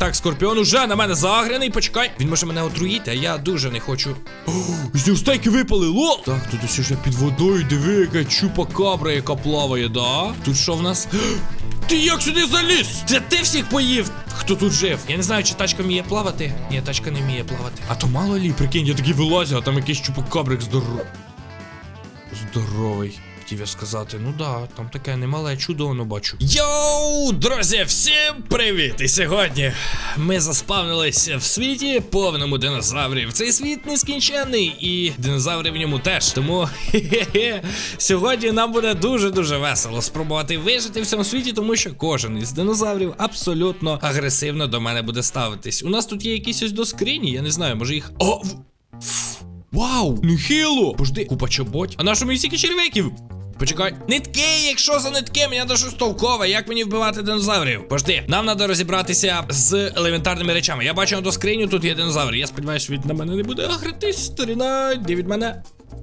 Так, скорпіон уже на мене загряний, почекай. Він може мене отруїти, а я дуже не хочу. О, з нього стейки випали, лол! Так, тут ось уже під водою, диви, яка чупа кабра, яка плаває, да? Тут що в нас? Ти як сюди заліз? Це ти всіх поїв? Хто тут жив? Я не знаю, чи тачка вміє плавати. Ні, тачка не вміє плавати. А то мало лі, прикинь, я такий вилазю, а там якийсь чупакабрик здоровий. Здоровий. Хотів я сказати, ну да, там таке немале чудо воно бачу. Йоу, друзі, всім привіт! І сьогодні ми заспавнилися в світі повному динозаврів. Цей світ нескінченний, і динозаври в ньому теж. Тому сьогодні нам буде дуже-дуже весело спробувати вижити в цьому світі, тому що кожен із динозаврів абсолютно агресивно до мене буде ставитись. У нас тут є якісь ось до скрині, я не знаю, може їх. О! Вау! Нехило! Пожди, купа чоботь. А на що мені стільки черв'яків? Почекай. Нитки, якщо за нитки, мені треба щось. Як мені вбивати динозаврів? Пожди, нам треба розібратися з елементарними речами. Я бачу на до скриню, тут є динозавр. Я сподіваюся, він на мене не буде агритись. Сторіна, де від мене.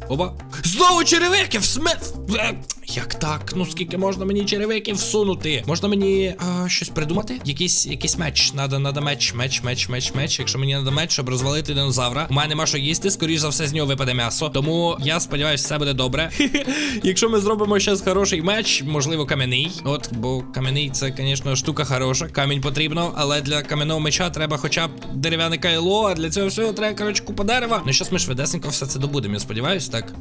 Оба. Знову черевики! В Е, Як так? Ну скільки можна мені черевиків всунути? Можна мені а, щось придумати? Якийсь якийсь меч. Надо, надо меч, меч, меч, меч, меч. Якщо мені надо меч, щоб розвалити динозавра. У мене нема що їсти, скоріш за все, з нього випаде м'ясо. Тому я сподіваюся, все буде добре. Якщо ми зробимо щас хороший меч, можливо, кам'яний. От, бо кам'яний це, звісно, штука хороша. Камінь потрібно, але для кам'яного меча треба хоча б дерев'яне кайло, а для цього всього треба, коротше, купа дерева. Ну щас ми швидесенько все це добудемо, я сподіваюсь, так.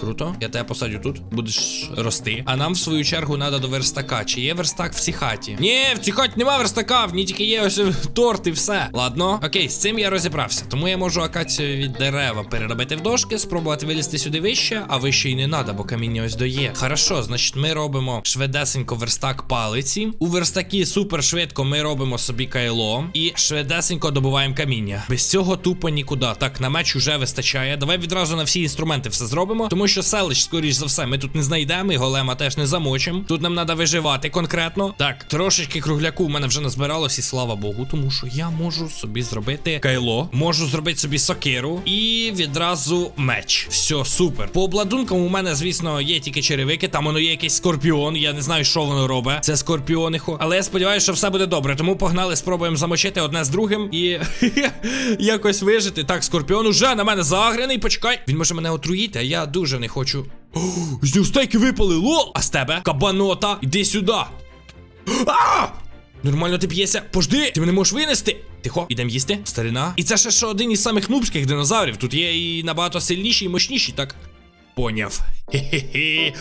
Круто. Я тебе посадю тут, будеш рости. А нам, в свою чергу, треба до верстака. Чи є верстак в цій хаті? Ні, в цій хаті нема верстака, в ній тільки є ось торт і все. Ладно, окей, з цим я розібрався. Тому я можу акацію від дерева переробити в дошки, спробувати вилізти сюди вище, а вище й не треба, бо каміння ось доє. Хорошо, значить, ми робимо швидесенько верстак палиці. У верстакі супер швидко ми робимо собі кайло і швидесенько добуваємо каміння. Без цього тупо нікуди. Так, на меч уже вистачає. Давай відразу на всі інструменти все зробимо, тому що селищ, скоріш за все, ми тут не знайдемо, і голема теж не замочимо. Тут нам треба виживати конкретно. Так, трошечки кругляку в мене вже назбиралось, і слава Богу, тому що я можу собі зробити кайло, можу зробити собі сокиру і відразу меч. Все, супер. По обладункам у мене, звісно, є тільки черевики, там воно є якийсь скорпіон. Я не знаю, що воно робить. Це скорпіонихо. Але я сподіваюся, що все буде добре. Тому погнали, спробуємо замочити одне з другим і якось вижити. Так, скорпіон уже на мене загряний. Почекай. Він може мене отруїти, а я дуже не хочу. О, з нього стейки випали, лол! А з тебе? Кабанота, іди сюди. А! Нормально ти п'єся. Пожди, ти мене можеш винести. Тихо, ідемо їсти. Старина. І це ще що один із самих нубських динозаврів. Тут є і набагато сильніші і мощніші, так. Поняв. Хе-хе-хе.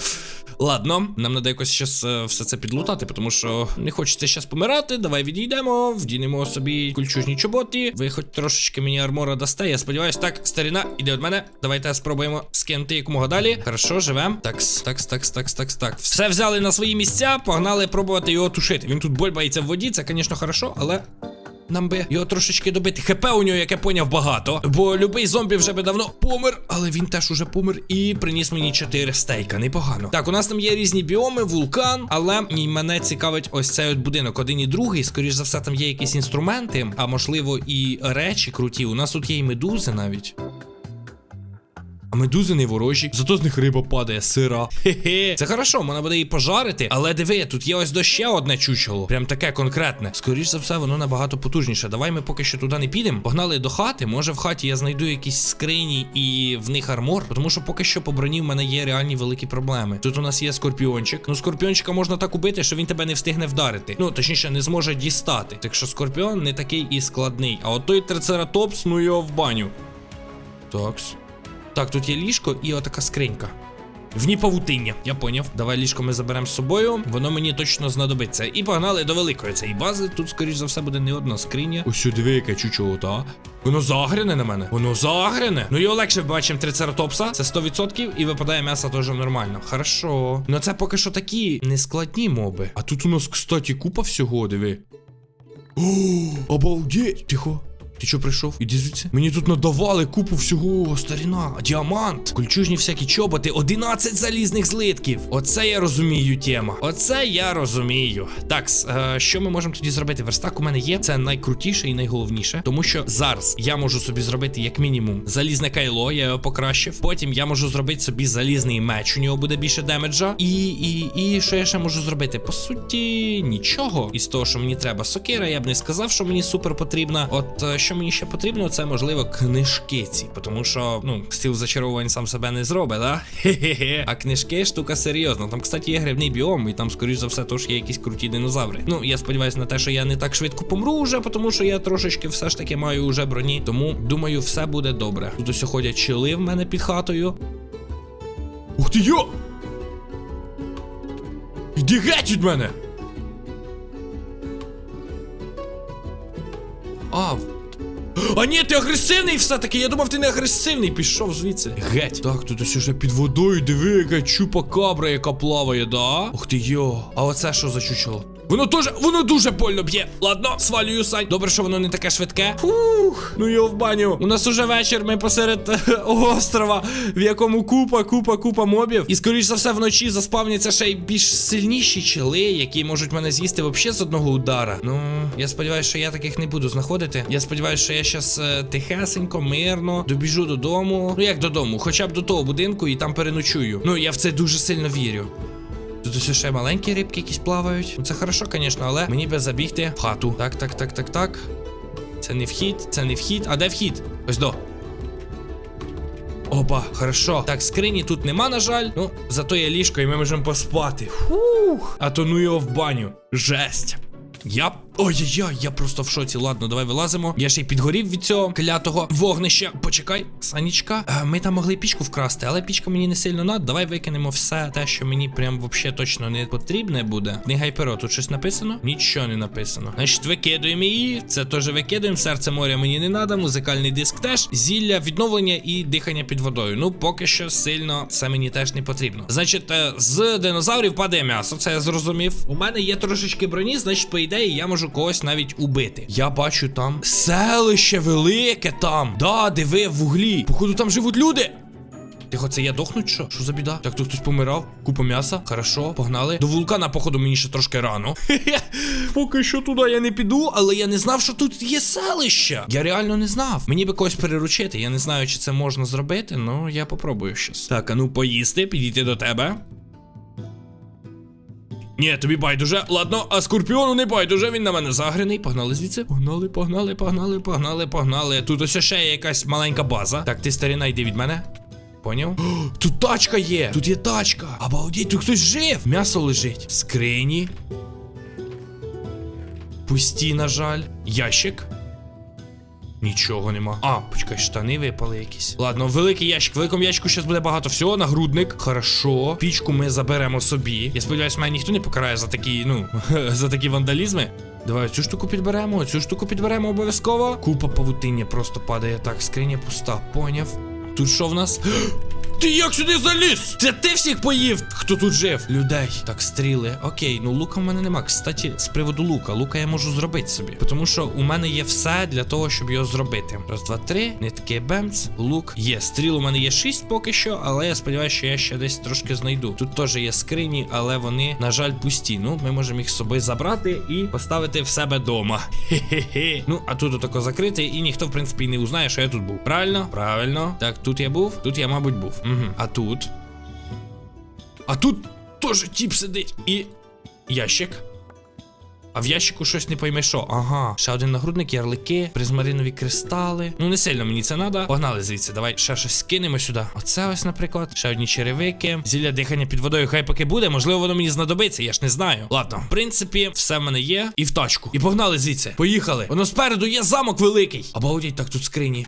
Ладно, нам треба якось щас е, все це підлутати, тому що не хочеться щас помирати. Давай відійдемо, вдінемо собі кульчужні чоботі. Ви хоч трошечки мені армора дасте. Я сподіваюся, так, старина, іде від мене. Давайте спробуємо скинути якомога далі. Хорошо, живем. Такс, такс, такс, такс, такс, так. Все взяли на свої місця, погнали пробувати його тушити. Він тут больбається в воді, це, звісно, хорошо, але. Нам би його трошечки добити. ХП у нього, як я поняв, багато. Бо любий зомбі вже би давно помер, але він теж уже помер і приніс мені 4 стейка. Непогано. Так, у нас там є різні біоми, вулкан, але мене цікавить ось цей от будинок. Один і другий. Скоріш за все, там є якісь інструменти, а можливо, і речі круті. У нас тут є і медузи навіть. А медузи не ворожі, зато з них риба падає, сира. Хе-хе. Це хорошо, можна буде її пожарити. Але диви, тут є ось до ще одне чучело. Прям таке конкретне. Скоріш за все, воно набагато потужніше. Давай ми поки що туди не підемо. Погнали до хати. Може в хаті я знайду якісь скрині і в них армор. Тому що поки що по броні в мене є реальні великі проблеми. Тут у нас є скорпіончик. Ну, скорпіончика можна так убити, що він тебе не встигне вдарити. Ну, точніше, не зможе дістати. Так що скорпіон не такий і складний. А от той трицератопс, ну його в баню. Такс. Так, тут є ліжко і отака скринька. В ній павутиння, я поняв. Давай ліжко ми заберемо з собою, воно мені точно знадобиться. І погнали до великої цієї бази. Тут, скоріш за все, буде не одна скриня. Ось диви, яке чучело, та? Воно загряне на мене. Воно загряне. Ну його легше бачимо трицератопса. Це 100% і випадає м'ясо теж нормально. Хорошо. Ну це поки що такі нескладні моби. А тут у нас, кстати, купа всього, диви. О, обалдеть! Тихо. Ти що прийшов? Іди звідси. Мені тут надавали купу всього, старіна, діамант, кольчужні всякі чоботи, 11 залізних злитків. Оце я розумію, тема. Оце я розумію. Так, е, що ми можемо тоді зробити? Верстак у мене є. Це найкрутіше і найголовніше, тому що зараз я можу собі зробити як мінімум залізне кайло, я його покращив. Потім я можу зробити собі залізний меч, у нього буде більше демеджа. І, і, і що я ще можу зробити? По суті, нічого із того, що мені треба. Сокира, я б не сказав, що мені супер потрібна. От е, що мені ще потрібно, це можливо книжки ці. Тому що, ну, стіл зачаровувань сам себе не зробить, да? Хе-хе-хе. А книжки штука серйозна. Там, кстати, є грибний біом, і там, скоріш за все, тож є якісь круті динозаври. Ну, я сподіваюся на те, що я не так швидко помру вже, тому що я трошечки все ж таки маю уже броні. Тому думаю, все буде добре. Тут ось ходять чили в мене під хатою. Ух ти йо! Іди геть від мене! А. А ні, ти агресивний все-таки. Я думав, ти не агресивний. Пішов звідси. Геть. Так, тут ось уже під водою, диви, яка чупа кабра, яка плаває, да? Ух ти йо. А оце що за чучело? Воно теж, воно дуже больно б'є. Ладно, свалюю сань. Добре, що воно не таке швидке. Фух, ну його в баню. У нас уже вечір, ми посеред е, острова, в якому купа, купа, купа мобів. І скоріш за все вночі заспавняться ще й більш сильніші чили, які можуть мене з'їсти взагалі з одного удара. Ну, я сподіваюся, що я таких не буду знаходити. Я сподіваюся, що я щас е, тихесенько, мирно добіжу додому. Ну як додому, хоча б до того будинку і там переночую. Ну, я в це дуже сильно вірю. Тут ось ще маленькі рибки якісь плавають. Ну це хорошо, звісно, але мені би забігти в хату. Так, так, так, так, так. Це не вхід, це не вхід. А де вхід? Ось до. Опа, хорошо. Так, скрині тут нема, на жаль. Ну, зато є ліжко, і ми можемо поспати. Фух. А то ну його в баню. Жесть. Я. Ой-ой-ой, я просто в шоці. Ладно, давай вилазимо. Я ще й підгорів від цього клятого вогнища. Почекай, Санічка. Ми там могли пічку вкрасти, але пічка мені не сильно надо. Давай викинемо все те, що мені прям вообще точно не потрібне буде. Книга перо, тут щось написано? Нічого не написано. Значить, викидуємо її. Це теж викидуємо. Серце моря мені не надо. Музикальний диск теж. Зілля, відновлення і дихання під водою. Ну, поки що сильно це мені теж не потрібно. Значить, е, з динозаврів падає м'ясо. Це я зрозумів. У мене є трошечки броні, значить, по ідеї, я можу когось навіть убити. Я бачу там селище велике там. Да, диви в углі. Походу, там живуть люди. Тихо, це я дохнуть, що? Що за біда? Так, тут хтось помирав. Купа м'яса. Хорошо, погнали. До вулкана, походу, мені ще трошки рано. Поки що туди я не піду, але я не знав, що тут є селище. Я реально не знав. Мені би когось переручити. Я не знаю, чи це можна зробити, але я попробую щас. Так, а ну поїсти, підійти до тебе. Ні, тобі байдуже. Ладно, а скорпіону не байдуже, він на мене загрений. Погнали звідси. Погнали, погнали, погнали, погнали, погнали. Тут ось ще якась маленька база. Так, ти старина, йди від мене. Поняв? Тут тачка є! Тут є тачка! Обалдіть, тут хтось жив! М'ясо лежить. Скрині. Пусті, на жаль. Ящик. Нічого нема. А, почекай, штани випали якісь. Ладно, великий ящик. В великому ящику зараз буде багато всього. Нагрудник. Хорошо. Пічку ми заберемо собі. Я сподіваюся, мене ніхто не покарає за такі, ну, за такі вандалізми. Давай цю штуку підберемо, цю штуку підберемо обов'язково. Купа павутиння просто падає. Так, скриня пуста, поняв. Тут що в нас? Ти як сюди заліз? Це ти всіх поїв, хто тут жив? Людей. Так, стріли. Окей, ну лука в мене нема. Кстати, з приводу лука. Лука я можу зробити собі. Тому що у мене є все для того, щоб його зробити. Раз, два, три. Нитки бемц. Лук є. Стріл у мене є шість поки що, але я сподіваюся, що я ще десь трошки знайду. Тут теж є скрині, але вони, на жаль, пусті. Ну, ми можемо їх з собою забрати і поставити в себе вдома. Хе-хе-хе. Ну, а тут отако закрите, і ніхто, в принципі, не узнає, що я тут був. Правильно? Правильно. Так, тут я був, тут я, мабуть, був. Угу. А тут. А тут теж тіп сидить. І. Ящик. А в ящику щось не пойме що. Ага, ще один нагрудник, ярлики, призмаринові кристали. Ну не сильно мені це треба. Погнали звідси. Давай ще щось скинемо сюди. Оце ось, наприклад. Ще одні черевики. Зілля дихання під водою, хай поки буде. Можливо, воно мені знадобиться, я ж не знаю. Ладно, в принципі, все в мене є. І в тачку. І погнали звідси. Поїхали. Воно спереду є замок великий. Обалдіть, так тут скрині.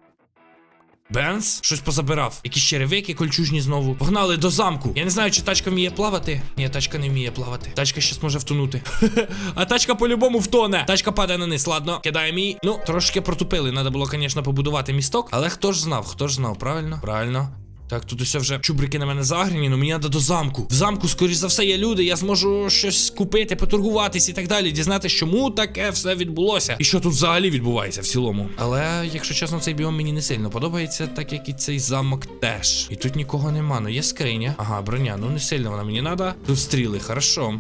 Бенс щось позабирав. Якісь черевики кольчужні знову. Погнали до замку. Я не знаю, чи тачка вміє плавати. Ні, тачка не вміє плавати. Тачка щас може втонути. а тачка по-любому втоне. Тачка падає на низ. Ладно, кидає мій. Ну, трошки протупили. Надо було, звісно, побудувати місток. Але хто ж знав? Хто ж знав, правильно? Правильно. Так, тут усе вже чубрики на мене загрені, ну мені треба до замку. В замку, скоріш за все, є люди, я зможу щось купити, поторгуватись і так далі, дізнатися, чому таке все відбулося. І що тут взагалі відбувається в цілому. Але, якщо чесно, цей біом мені не сильно подобається, так як і цей замок теж. І тут нікого нема. Ну є скриня. Ага, броня, ну не сильно вона мені треба. Тут стріли, хорошо.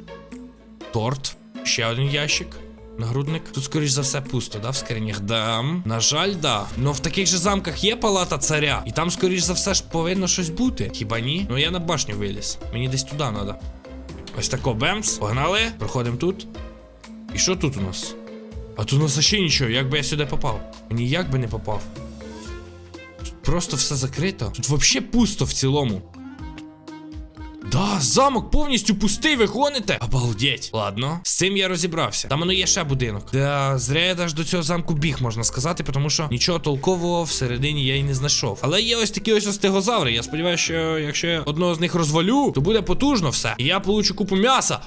Торт. Ще один ящик. Нагрудник. Тут, скоріш за все, пусто, да, в скринях? Да. На жаль, да. Ну в таких же замках є палата царя. І там, скоріш за все, ж повинно щось бути. Хіба ні? Ну я на башню виліз. Мені десь туди треба. Ось тако бемц. Погнали. Проходимо тут. І що тут у нас? А тут у нас ще нічого, як би я сюди попав? Ніяк би не попав. Тут просто все закрито. Тут взагалі пусто в цілому. Замок повністю пустий, ви гоните? Обалдеть. Ладно, з цим я розібрався. Там воно є ще будинок. Да, зря я аж до цього замку біг, можна сказати, тому що нічого толкового всередині я й не знайшов. Але є ось такі ось остегозаври. Я сподіваюся, що якщо я одного з них розвалю, то буде потужно все. І я получу купу м'яса.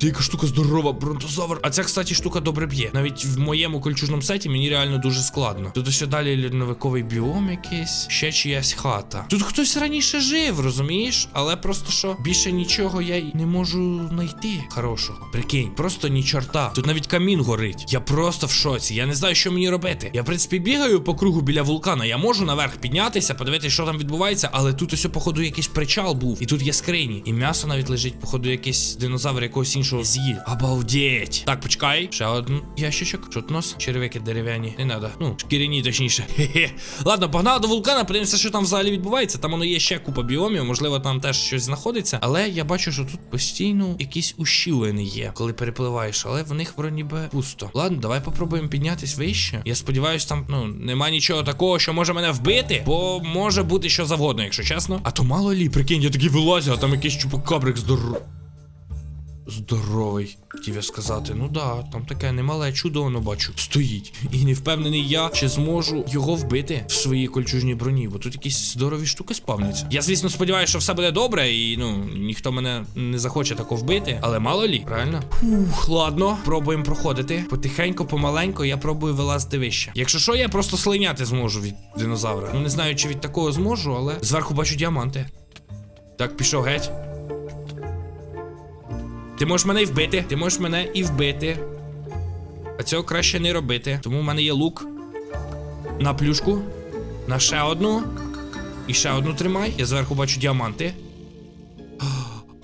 Яка штука здорова, бронтозавр. А ця, кстати, штука добре б'є. Навіть в моєму кольчужному сеті мені реально дуже складно. Тут ось далі льодовиковий біом якийсь, ще чиясь хата. Тут хтось раніше жив, розумієш? Але просто що більше нічого я й не можу знайти. Хорошого. Прикинь, просто ні чорта. Тут навіть камін горить. Я просто в шоці. Я не знаю, що мені робити. Я, в принципі, бігаю по кругу біля вулкана. Я можу наверх піднятися, подивитися, що там відбувається, але тут ось, походу, якийсь причал був. І тут є скрині. І м'ясо навіть лежить, походу, якийсь динозавр якогось іншого з'їв. Обалдеть. Так, почекай. Ще один ящичок. Що тут у нас? Черевики дерев'яні. Не надо. Ну, шкіряні, точніше. Хе-хе. Ладно, погнали до вулкана, подивимося, що там взагалі відбувається. Там воно є ще купа біомів, можливо, там теж щось знаходиться. Але я бачу, що тут постійно якісь ущілини є, коли перепливаєш, але в них вроді би пусто. Ладно, давай попробуємо піднятись вище. Я сподіваюся, там ну нема нічого такого, що може мене вбити, бо може бути що завгодно, якщо чесно. А то мало лі, прикинь, я такий вилазю, а там якийсь чупакабрик здоров. Здоровий, хотів я сказати. Ну да, там таке немале чудо воно бачу. Стоїть. І не впевнений я, чи зможу його вбити в своїй кольчужній броні, бо тут якісь здорові штуки спавняться. Я, звісно, сподіваюся, що все буде добре, і ну ніхто мене не захоче тако вбити, але мало лі, правильно? Фух, ладно, пробуємо проходити. Потихеньку, помаленько, я пробую вилазити вище. Якщо що, я просто слиняти зможу від динозавра. Ну не знаю, чи від такого зможу, але зверху бачу діаманти. Так, пішов геть. Ти можеш мене і вбити. Ти можеш мене і вбити. А цього краще не робити. Тому в мене є лук. На плюшку. На ще одну. І ще одну тримай. Я зверху бачу діаманти.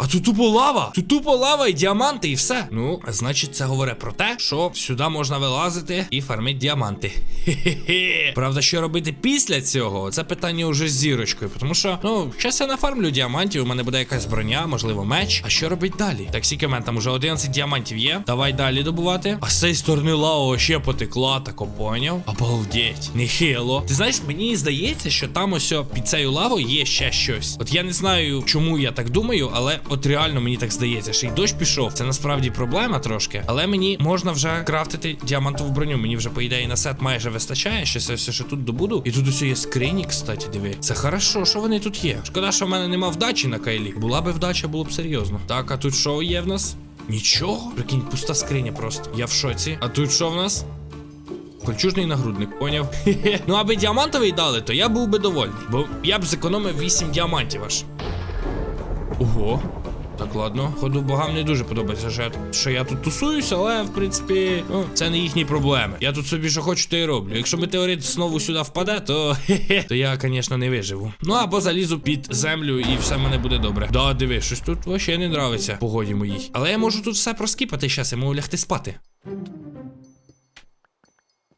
А тут тупо лава! Тут тупо лава і діаманти, і все. Ну, значить, це говорить про те, що сюди можна вилазити і фармити діаманти. Хе-хе-хе. Правда, що робити після цього? Це питання уже з зірочкою. Тому що, ну, зараз я нафармлю діамантів, у мене буде якась броня, можливо, меч. А що робить далі? Так, скільки мене там уже 11 діамантів є. Давай далі добувати. А з цієї сторони лава ще потекла, тако поняв. Обалдеть, нехило. Ти знаєш, мені здається, що там ось під цією лавою є ще щось. От я не знаю, чому я так думаю, але от реально мені так здається, що й дощ пішов. Це насправді проблема трошки. Але мені можна вже крафтити діамантову броню. Мені вже, по ідеї, на сет майже вистачає. Щось я все, що тут добуду. І тут усе є скрині, кстати, диви. Це хорошо, що вони тут є. Шкода, що в мене нема вдачі на кайлі. Була би вдача, було б серйозно. Так, а тут що є в нас? Нічого. Прикинь, пуста скриня просто. Я в шоці. А тут що в нас? Кольчужний нагрудник, поняв? Ну, аби діамантовий дали, то я був би довольний. Бо я б зекономив 8 діамантів аж. Ого. Так, ладно. Ходу богам не дуже подобається, що я, що я тут тусуюся, але в принципі, ну, це не їхні проблеми. Я тут собі що хочу, то і роблю. Якщо метеорит знову сюди впаде, то хе-хе, то я, звісно, не виживу. Ну або залізу під землю і все мене буде добре. Да, диви, щось тут вообще не нравиться погоді моїй. Але я можу тут все проскіпати Щас я можу лягти спати.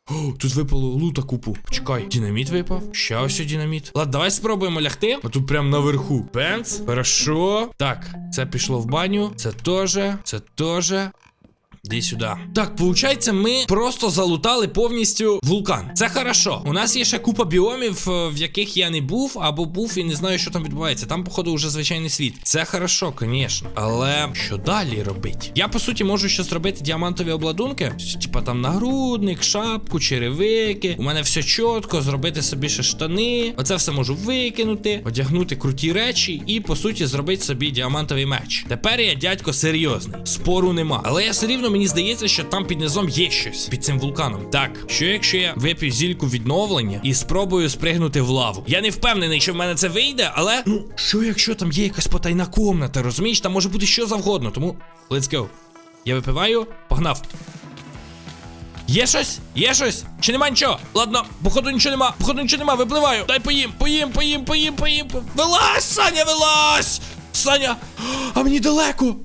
О, тут випало лута купу. Чекай, динаміт випав. Ще ось динаміт. Ладно, давай спробуємо лягти. А тут прям наверху. Пенс. Хорошо. Так, це пішло в баню. Це теж. Це теж. Іди сюди. Так, виходить, ми просто залутали повністю вулкан. Це хорошо. У нас є ще купа біомів, е, в яких я не був, або був і не знаю, що там відбувається. Там, походу, вже звичайний світ. Це хорошо, звісно. Але що далі робити? Я по суті можу ще зробити діамантові обладунки. Типа там нагрудник, шапку, черевики. У мене все чітко, зробити собі ще штани. Оце все можу викинути, одягнути круті речі і по суті зробити собі діамантовий меч. Тепер я дядько серйозний. Спору нема. Але я все рівно мені здається, що там під низом є щось під цим вулканом. Так, що якщо я вип'ю зільку відновлення і спробую спригнути в лаву? Я не впевнений, що в мене це вийде, але ну що якщо там є якась потайна комната, розумієш? Там може бути що завгодно, тому let's go. Я випиваю, погнав. Є щось? Є щось? Чи нема нічого? Ладно, походу нічого нема, походу нічого нема, випливаю. Дай поїм, поїм, поїм, поїм, поїм. по- Вилазь, Саня, вилазь! Саня! А мені далеко!